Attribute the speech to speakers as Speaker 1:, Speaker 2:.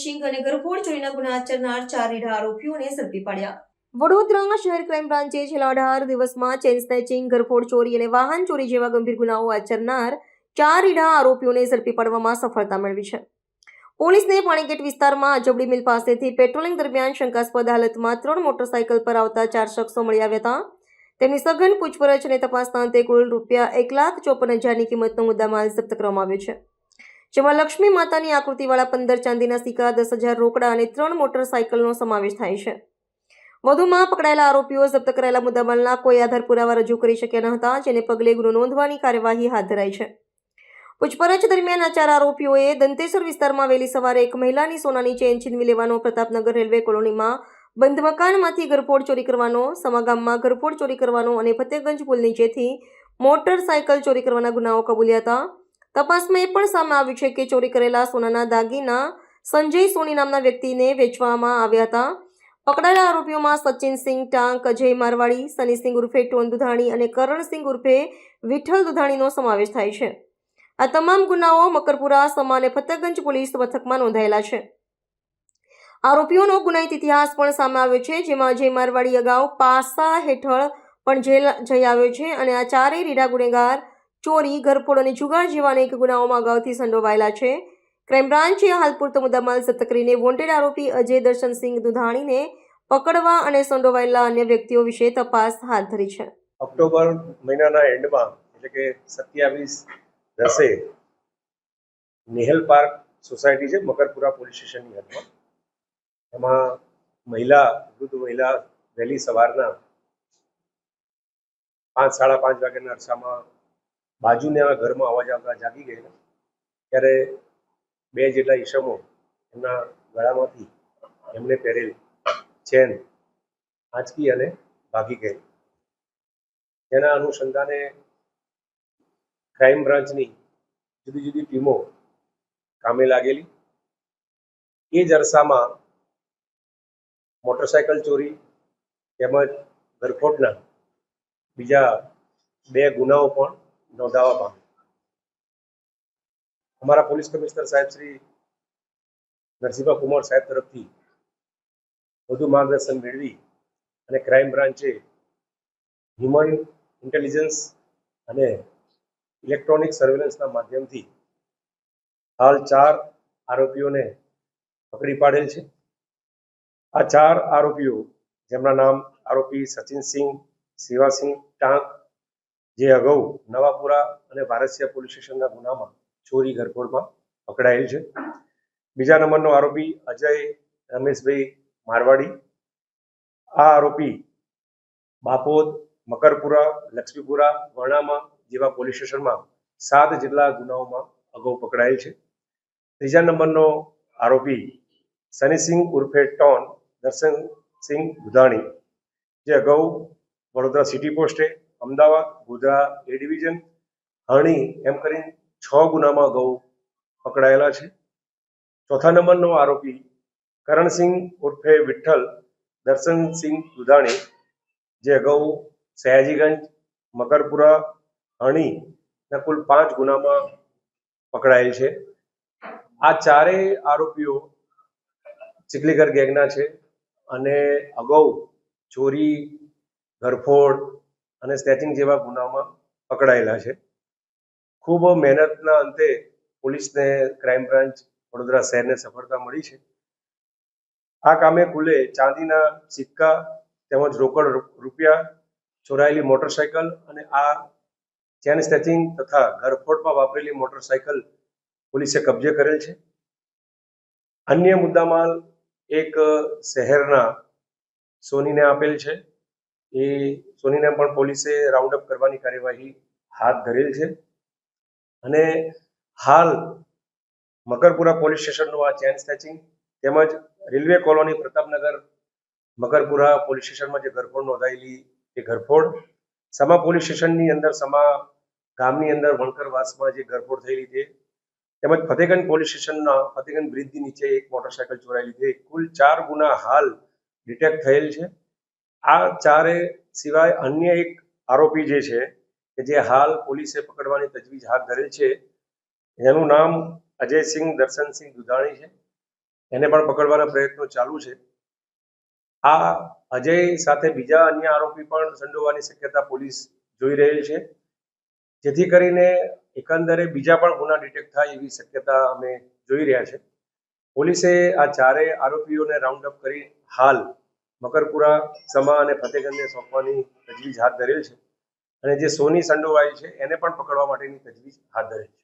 Speaker 1: Snatching અને ગરફોડ ચોરીના ગુના આચરનાર ચાર રીઢા આરોપીઓને ઝડપી પાડ્યા. વડોદરા શહેર ક્રાઇમ બ્રાન્ચે છેલ્લા અઢાર દિવસમાં ચેન સ્નેચિંગ ગરફોડ ચોરી અને વાહન ચોરી જેવા ગંભીર ગુનાઓ આચરનાર ચાર રીઢા આરોપીઓને ઝડપી પાડવામાં સફળતા મેળવી છે. પોલીસને પાણીગેટ વિસ્તારમાં અજબડી મિલ પાસેથી પેટ્રોલિંગ દરમિયાન શંકાસ્પદ હાલતમાં ત્રણ મોટરસાયકલ પર આવતા ચાર શખ્સો મળી આવ્યા હતા. તેમની સઘન પૂછપરછ અને તપાસના અંતે કુલ રૂપિયા એક લાખ ચોપન હજારની કિંમતનો મુદ્દામાલ જપ્ત કરવામાં આવ્યો છે. જેમાં લક્ષ્મી માતાની આકૃતિવાળા પંદર ચાંદીના સિક્કા, દસ હજાર રોકડા અને ત્રણ મોટરસાઇકલનો સમાવેશ થાય છે. વધુમાં પકડાયેલા આરોપીઓ જપ્ત કરાયેલા મુદ્દામાલના કોઈ આધાર પુરાવા રજૂ કરી શક્યા ન હતા, જેને પગલે ગુનો નોંધવાની કાર્યવાહી હાથ ધરાઈ છે. પૂછપરછ દરમિયાન આ ચાર આરોપીઓએ દંતેશ્વર વિસ્તારમાં વહેલી સવારે એક મહિલાની સોનાની ચેન છીનવી લેવાનો પ્રતાપનગર રેલવે કોલોનીમાં બંધ મકાનમાંથી ઘરફોડ ચોરી કરવાનો, સમાગામમાં ઘરફોડ ચોરી કરવાનો અને ફતેગંજ પુલ નીચેથી મોટરસાયકલ ચોરી કરવાના ગુનાઓ કબૂલ્યા હતા. તપાસમાં એ પણ સામે આવ્યું છે કે ચોરી કરેલા સોનાના દાગીના સંજય સોની નામના વ્યક્તિને વેચવામાં આવ્યા હતા. પકડાયેલા આરોપીઓમાં સચિનસિંહ ટાંક, અજય મારવાડી, સનીસિંહ ઉર્ફે ટોન દુધાણી અને કરણસિંહ ઉર્ફે વિઠ્ઠલ દુધાણીનો સમાવેશ થાય છે. આ તમામ ગુનાઓ મકરપુરા સમા અને ફતેગંજ પોલીસ મથકમાં નોંધાયેલા છે. આરોપીઓનો ગુનાહિત ઇતિહાસ પણ સામે આવ્યો છે, જેમાં અજય મારવાડી અગાઉ પાસા હેઠળ પણ જેલ જઈ આવ્યો છે અને આ ચારેય રીઢા ગુનેગાર ચોરી, ઘરફોડ અને જુગાર જેવા અનેક ગુનાઓમાં અગાઉથી સંડોવાયેલા છે. ક્રાઇમ હાલ પૂરતો મુદ્દામાલ જપ્ત કરીને વોન્ટેડ આરોપી અજય દર્શનસિંહ દુધાણીને પકડવા અને સંડોવાયેલા અન્ય વ્યક્તિઓ વિશે તપાસ હાથ ધરી છે.
Speaker 2: ઓક્ટોબર મહિનાના એન્ડમાં, એટલે કે સત્યાવીસ દસે, નેહલ પાર્ક સોસાયટી છે, મકરપુરા પોલીસ સ્ટેશનની હદમાં એમાં મહિલા, વૃદ્ધ મહિલા વહેલી સવારના પાંચ, સાડા પાંચ વાગ્યાના અરસામાં બાજુના ઘરમાં અવાજ આવતા જાગી ગયેલા. ત્યારે બે જેટલા ઈસમો એમના ગળામાંથી એમણે પહેરેલ ચેન આંચકી અને ભાગી ગઈ. તેના અનુસંધાને ક્રાઇમ બ્રાન્ચની જુદી જુદી ટીમો કામે લાગેલી. એ જ અરસામાં મોટરસાયકલ ચોરી તેમજ ગરફોડના બીજા બે ગુનાઓ પણ નોંધાવા માંગુ. અમારા પોલીસ કમિશનર સાહેબ શ્રી નરસિંહા કુમાર સાહેબ તરફથી વધુ માર્ગદર્શન મેળવી અને ક્રાઇમ બ્રાન્ચે હ્યુમન ઇન્ટેલિજન્સ અને ઇલેક્ટ્રોનિક સર્વેલન્સના માધ્યમથી હાલ ચાર આરોપીઓને પકડી પાડેલ છે. આ ચાર આરોપીઓ, જેમના નામ આરોપી સચિનસિંહ શિવાસિંહ ટાંક જે અગાઉ નવાપુરા અને ભારતીય પોલીસ સ્ટેશનના ગુનામાં ચોરી ઘરફોડમાં પકડાયેલ છે. બીજા નંબરનો આરોપી અજય રમેશભાઈ મારવાડી. આ આરોપી બાપોદ, મકરપુરા, લક્ષ્મીપુરા, વર્ણામાં જેવા પોલીસ સ્ટેશનમાં સાત જેટલા ગુનાઓમાં અગાઉ પકડાયેલ છે. ત્રીજા નંબરનો આરોપી સનીસિંહ ઉર્ફે ટોન દર્શનસિંહ દુધાણી જે અગાઉ વડોદરા સિટી પોસ્ટે અમદાવાદ, ગોધરા એ ડિવિઝન હણી એમ કરીને છ ગુનામાં અગાઉ પકડાયેલા છે. ચોથા નંબરનો આરોપી કરણસિંહ ઉર્ફે વિઠ્ઠલ દર્શનસિંહ દુધાણી, જે અગાઉ સયાજીગંજ, મકરપુરા હણી ના કુલ પાંચ ગુનામાં પકડાયેલ છે. આ ચારેય આરોપીઓ ચીખલીગર ગેંગના છે અને અગાઉ ચોરી ઘરફોડ અને સ્નેચિંગ જેવા ગુનામાં પકડાયેલા છે. ખૂબ મહેનતના અંતે પોલીસને ક્રાઇમ બ્રાન્ચ વડોદરા શહેરને સફળતા મળી છે. આ કામે કુલે ચાંદીના સિક્કા તેમજ રોકડ રૂપિયા, ચોરાયેલી મોટરસાયકલ અને આ ચેન સ્નેચિંગ તથા ઘરફોડમાં વાપરેલી મોટરસાયકલ પોલીસે કબજે કરેલ છે. અન્ય મુદ્દામાલ એક શહેરના સોનીને આપેલ છે. એ સોનીને પણ પોલીસે રાઉન્ડ અપ કરવાની કાર્યવાહી હાથ ધરેલ છે. અને હાલ મકરપુરા પોલીસ સ્ટેશનનું આ ચેન સ્નેચિંગ તેમજ railway colony Pratapnagar Makarpura police સ્ટેશનમાં જે ઘરફોડ નોંધાયેલી એ ઘરફોડ, સમા પોલીસ સ્ટેશનની અંદર, સમા ગામની અંદર વણકરવાસમાં જે ઘરફોડ થયેલી છે, તેમજ ફતેગંજ પોલીસ સ્ટેશનના ફતેગંજ બ્રિજની નીચે એક મોટરસાયકલ ચોરાયેલી છે. કુલ ચાર ગુના હાલ ડિટેક્ટ થયેલ છે. આ ચારે સિવાય અન્ય એક આરોપી જે છે, કે જે હાલ પોલીસે પકડવાની તજવીજ હાથ ધરી છે, એનું નામ અજયસિંહ દર્શનસિંહ દુધાણી છે. એને પણ પકડવાના પ્રયત્નો ચાલુ છે. આ અજય સાથે બીજા અન્ય આરોપી પણ સંડોવાની શક્યતા પોલીસ જોઈ રહેલ છે. જેથી કરીને એકંદરે બીજા પણ ગુના ડિટેક્ટ થાય એવી શક્યતા અમે જોઈ રહ્યા છે. પોલીસે આ ચારેય આરોપીઓને રાઉન્ડ અપ કરી હાલ મકરપુરા, સમા અને ફતેગંજને સોંપવાની તજવીજ હાથ ધરેલ છે. અને જે સોની સંડોવાઈ છે, એને પણ પકડવા માટેની તજવીજ હાથ ધરેલ છે.